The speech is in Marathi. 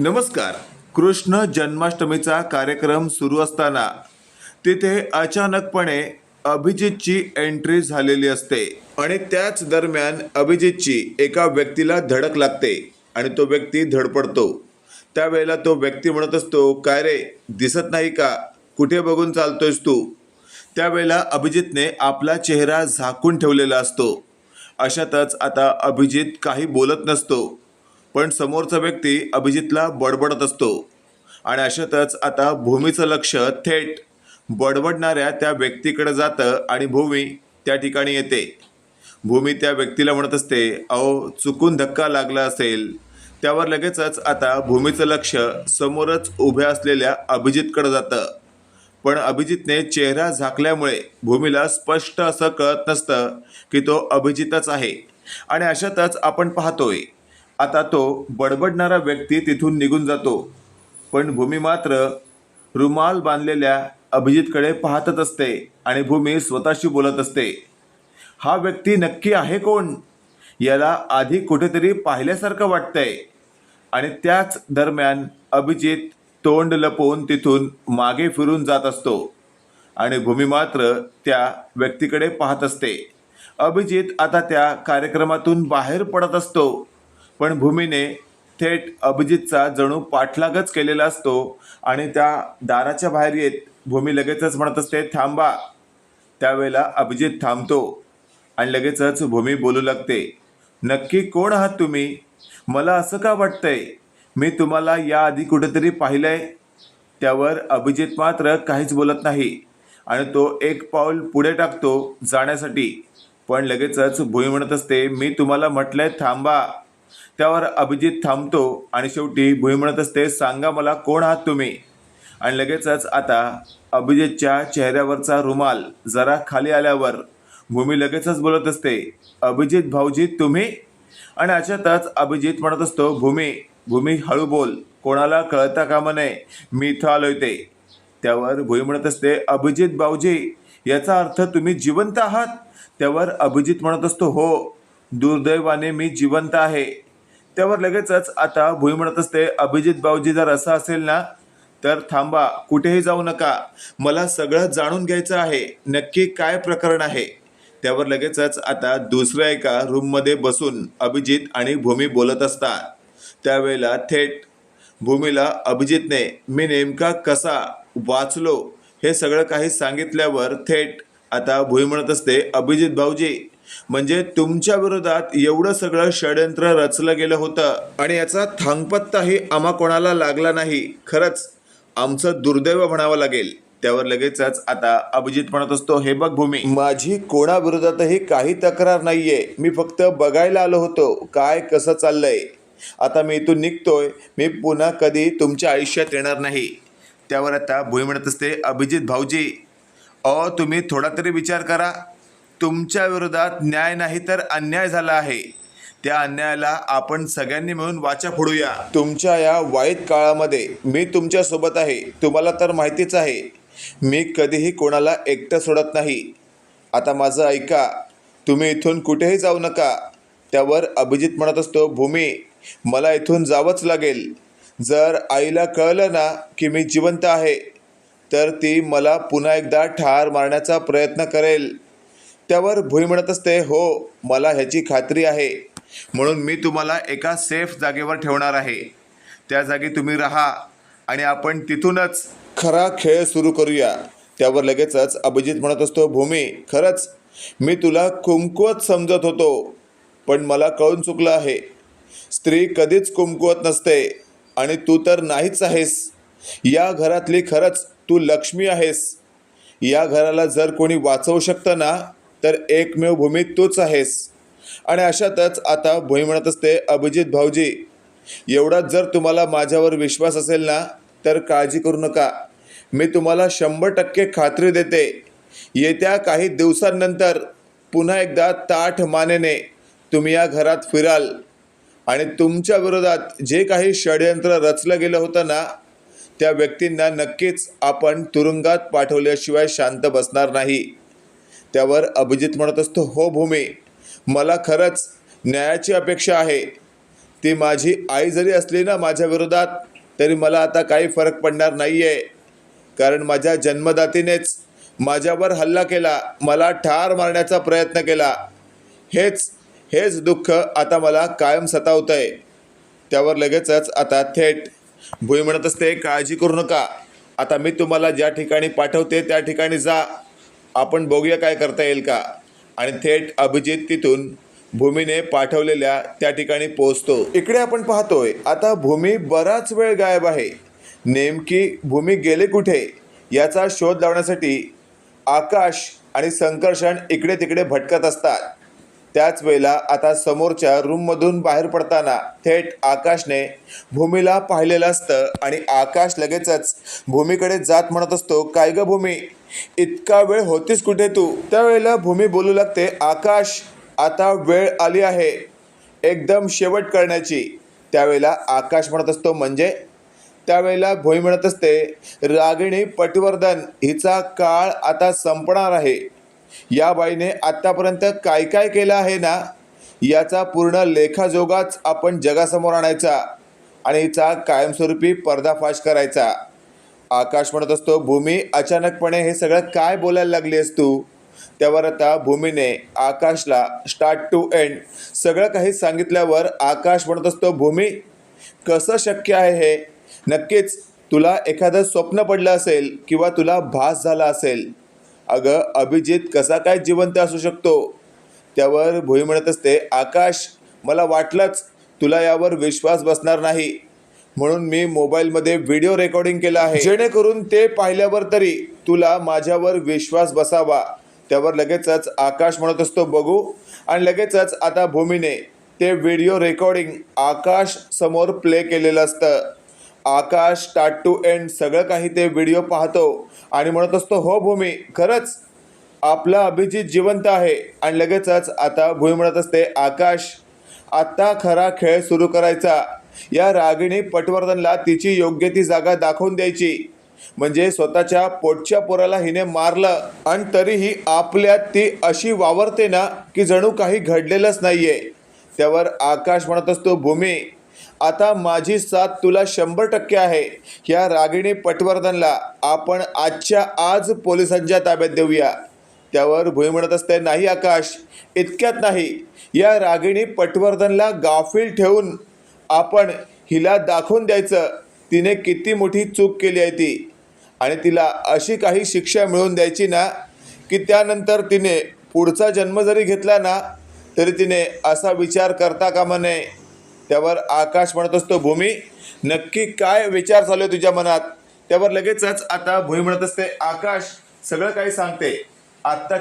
नमस्कार. कृष्ण जन्माष्टमीचा कार्यक्रम सुरू असताना तिथे अचानकपणे अभिजितची एंट्री झालेली असते आणि त्याच दरम्यान अभिजितची एका व्यक्तीला धडक लागते आणि तो व्यक्ती धडपडतो. त्यावेळेला तो व्यक्ती म्हणत असतो काय रे दिसत नाही का? कुठे बघून चालतोयस तू? त्यावेळेला अभिजितने आपला चेहरा झाकून ठेवलेला असतो. अशातच आता अभिजित काही बोलत नसतो. पण समोरचा व्यक्ती अभिजितला बडबडत असतो. आणि अशातच आता भूमीचं लक्ष थेट बडबडणाऱ्या त्या व्यक्तीकडे जातं आणि भूमी त्या ठिकाणी येते. भूमी त्या व्यक्तीला म्हणत असते अहो चुकून धक्का लागला असेल. त्यावर लगेचच आता भूमीचं लक्ष समोरच उभ्या असलेल्या अभिजितकडे जातं. पण अभिजितने चेहरा झाकल्यामुळे भूमीला स्पष्ट असं कळत नसतं की तो अभिजितच आहे. आणि अशातच आपण पाहतोय आता तो बडबडणारा व्यक्ती तिथून निघून जातो. पण भूमी मात्र रुमाल बांधलेल्या अभिजितकडे पाहतच असते आणि भूमी स्वतःशी बोलत असते. हा व्यक्ती नक्की आहे कोण? याला आधी कुठेतरी पाहिल्यासारखं वाटतंय. आणि त्याच दरम्यान अभिजित तोंड लपवून तिथून मागे फिरून जात असतो. आणि भूमी मात्र त्या व्यक्तीकडे पाहत असते. अभिजित आता त्या कार्यक्रमातून बाहेर पडत असतो. पण भूमीने थेट अभिजितचा जणू पाठलागच केलेला असतो आणि त्या दाराच्या बाहेर येत भूमी लगेचच म्हणत असते थांबा. त्यावेळेला अभिजित थांबतो आणि लगेचच भूमी बोलू लागते नक्की कोण आहात तुम्ही? मला असं का वाटतंय? मी तुम्हाला याआधी कुठेतरी पाहिलंय. त्यावर अभिजित मात्र काहीच बोलत नाही आणि तो एक पाऊल पुढे टाकतो जाण्यासाठी. पण लगेचच भूमी म्हणत असते मी तुम्हाला म्हटलंय थांबा. त्यावर अभिजित थांबतो आणि शेवटी भुई म्हणत असते सांगा मला कोण आहात तुम्ही? आणि लगेचच आता अभिजितच्या चेहऱ्यावरचा रुमाल जरा खाली आल्यावर भूमी लगेचच बोलत असते अभिजित भाऊजी तुम्ही? आणि अशातच अभिजित म्हणत असतो भूमी भूमी हळू बोल कोणाला कळता कामा नये मी इथं आलोय ते. त्यावर भुई म्हणत असते अभिजित भाऊजी याचा अर्थ तुम्ही जिवंत आहात? त्यावर अभिजित म्हणत असतो हो दुर्दैवाने मी जिवंत आहे. त्यावर लगेचच आता भुई म्हणत असते अभिजित भाऊजी जर असं असेल ना तर थांबा कुठेही जाऊ नका. मला सगळं जाणून घ्यायचं आहे. नक्की काय प्रकरण आहे? त्यावर लगेचच आता दुसऱ्या एका रूममध्ये बसून अभिजित आणि भूमी बोलत असतात. त्यावेळेला थेट भूमीला अभिजितने मी नेमका कसा वाचलो? हे सगळं काही सांगितल्यावर थेट आता भुई म्हणत असते अभिजित भाऊजी म्हणजे तुमच्या विरोधात एवढं सगळं षडयंत्र रचलं गेलं होतं. आणि याचा थांगपत्ताही आम्हा कोणाला लागला नाही. खरंच आमचं दुर्दैव म्हणावं लागेल. त्यावर लगेचच आता अभिजित म्हणत असतो हे बघ भूमी माझी कोणाविरोधातही काही तक्रार नाहीये. मी फक्त बघायला आलो होतो काय कसं चाललंय. आता मी इथून निघतोय. मी पुन्हा कधी तुमच्या आयुष्यात येणार नाही. त्यावर आता भूमी म्हणत असते अभिजित भाऊजी अहो तुम्ही थोडा तरी विचार करा. तुमच्या विरोधात न्याय नाही तर अन्याय झाला आहे. त्या अन्यायाला आपण सगळ्यांनी मिळून वाचा फोडूया. तुमच्या या वाईट काळामध्ये मी तुमच्यासोबत आहे. तुम्हाला तर माहितीच आहे. मी कधीही कोणाला एकटं सोडत नाही. आता माझं ऐका. तुम्ही इथून कुठेही जाऊ नका. त्यावर अभिजित म्हणत असतो भूमी मला इथून जावंच लागेल. जर आईला कळलं ना की मी जिवंत आहे तर ती मला पुन्हा एकदा ठार मारण्याचा प्रयत्न करेल. त्यावर भुई म्हणत असते हो मला ह्याची खात्री आहे. म्हणून मी तुम्हाला एका सेफ जागेवर ठेवणार आहे. त्या जागी तुम्ही राहा आणि आपण तिथूनच खरा खेळ सुरू करूया. त्यावर लगेचच अभिजित म्हणत असतो भूमी खरंच मी तुला कुमकुवत समजत होतो पण मला कळून चुकलं आहे. स्त्री कधीच कुमकुवत नसते आणि तू तर नाहीच आहेस. या घरातली खरंच तू लक्ष्मी आहेस. या घराला जर कोणी वाचवू शकतं ना तर एकमेव भूमी तूच आहेस. आणि अशातच आता भुई म्हणत असते अभिजित भाऊजी एवढाच जर तुम्हाला माझ्यावर विश्वास असेल ना तर काळजी करू नका. मी तुम्हाला शंभर टक्के खात्री देते. येत्या काही दिवसांनंतर पुन्हा एकदा ताठ मानेने तुम्ही या घरात फिराल. आणि तुमच्या विरोधात जे काही षडयंत्र रचलं गेलं होतं ना त्या व्यक्तींना नक्कीच आपण तुरुंगात पाठवल्याशिवाय शांत बसणार नाही. त्यावर अभिजित म्हणत असतो हो भूमी मला खरंच न्यायाची अपेक्षा आहे. ती माझी आई जरी असली ना माझ्या विरोधात तरी मला आता काही फरक पडणार नाही आहे कारण माझ्या जन्मदातीनेच माझ्यावर हल्ला केला मला ठार मारण्याचा प्रयत्न केला. हेच हेच दुःख आता मला कायम सतावतं आहे त्यावर लगेचच आता थेट भुई म्हणत असते काळजी करू नका. आता मी तुम्हाला ज्या ठिकाणी पाठवते त्या ठिकाणी जा. आपण बघूया काय करता येईल का. आणि थेट अभिजित तिथून भूमीने पाठवलेल्या त्या ठिकाणी पोहोचतो. इकडे आपण पाहतोय आता भूमी बराच वेळ गायब आहे. नेमकी भूमी गेले कुठे याचा शोध लावण्यासाठी आकाश आणि संकर्षण इकडे तिकडे भटकत असतात. त्याच वेळेला आता समोरच्या रूममधून बाहेर पडताना थेट आकाशने भूमीला पाहिलेलं असतं आणि आकाश लगेचच भूमीकडे जात म्हणत असतो काय ग भूमी? इतका वेळ होतीस कुठे तू? त्यावेळेला भूमी बोलू लागते आकाश आता वेळ आली आहे एकदम शेवट करण्याची. त्यावेळेला आकाश म्हणत असतो म्हणजे? त्यावेळेला भूमी म्हणत असते रागिणी पटवर्धन हिचा काळ आता संपणार आहे. या बाईने आत्तापर्यंत काय काय केलं आहे ना याचा पूर्ण लेखाजोगाच आपण जगासमोर आणायचा आणि हिचा कायमस्वरूपी पर्दाफाश करायचा. आकाश म्हणत असतो भूमी अचानकपणे हे सगळं काय बोलायला लागलीस तू? त्यावर आता भूमीने आकाशला स्टार्ट टू एंड सगळं काही सांगितल्यावर आकाश म्हणत असतो भूमी कसं शक्य आहे हे? नक्कीच तुला एखादं स्वप्न पडलं असेल किंवा तुला भास झाला असेल अगं अभिजित कसा काय जिवंत असू शकतो? त्यावर भोई म्हणत असते आकाश मला वाटलंच तुला यावर विश्वास बसणार नाही. म्हणून मी मोबाईलमध्ये व्हिडिओ रेकॉर्डिंग केलं आहे. जेणेकरून ते पाहिल्यावर तरी तुला माझ्यावर विश्वास बसावा. त्यावर लगेचच आकाश म्हणत असतो बघू. आणि लगेचच आता भूमीने ते व्हिडिओ रेकॉर्डिंग आकाश समोर प्ले केलेलं असतं. आकाश स्टार्ट टू एंड सगळं काही ते व्हिडिओ पाहतो आणि म्हणत असतो हो भूमी खरंच आपला अभिजित जिवंत आहे. आणि लगेचच आता भूमी म्हणत असते आकाश आत्ता खरा खेळ सुरू करायचा. या रागिणी पटवर्धनला तिची योग्य ती जागा दाखवून द्यायची. म्हणजे स्वतःच्या पोटच्या पोराला हिने मारलं आणि तरीही आपल्यात ती अशी वावरते ना की जणू काही घडलेलंच नाहीये. त्यावर आकाश म्हणत असतो भूमी आता माझी साथ तुला शंभर टक्के आहे. या रागिणी पटवर्धनला आपण आजच्या आज पोलिसांच्या ताब्यात देऊया. त्यावर भुई म्हणत असते नाही आकाश इतक्यात नाही. या रागिणी पटवर्धनला गाफील ठेवून आपण हिला दाखवून द्यायचं. तिने किती मोठी चूक केली आहे ती. आणि तिला अशी काही शिक्षा मिळवून द्यायची ना की त्यानंतर तिने पुढचा जन्म जरी घेतला ना तरी तिने असा विचार करता कामा नये. त्यावर आकाश म्हणत असतो भूमी नक्की काय विचार चालू आहे तुझ्या मनात? त्यावर लगेचच आता भूमी म्हणत असते आकाश सगळं काही सांगते. आत्ता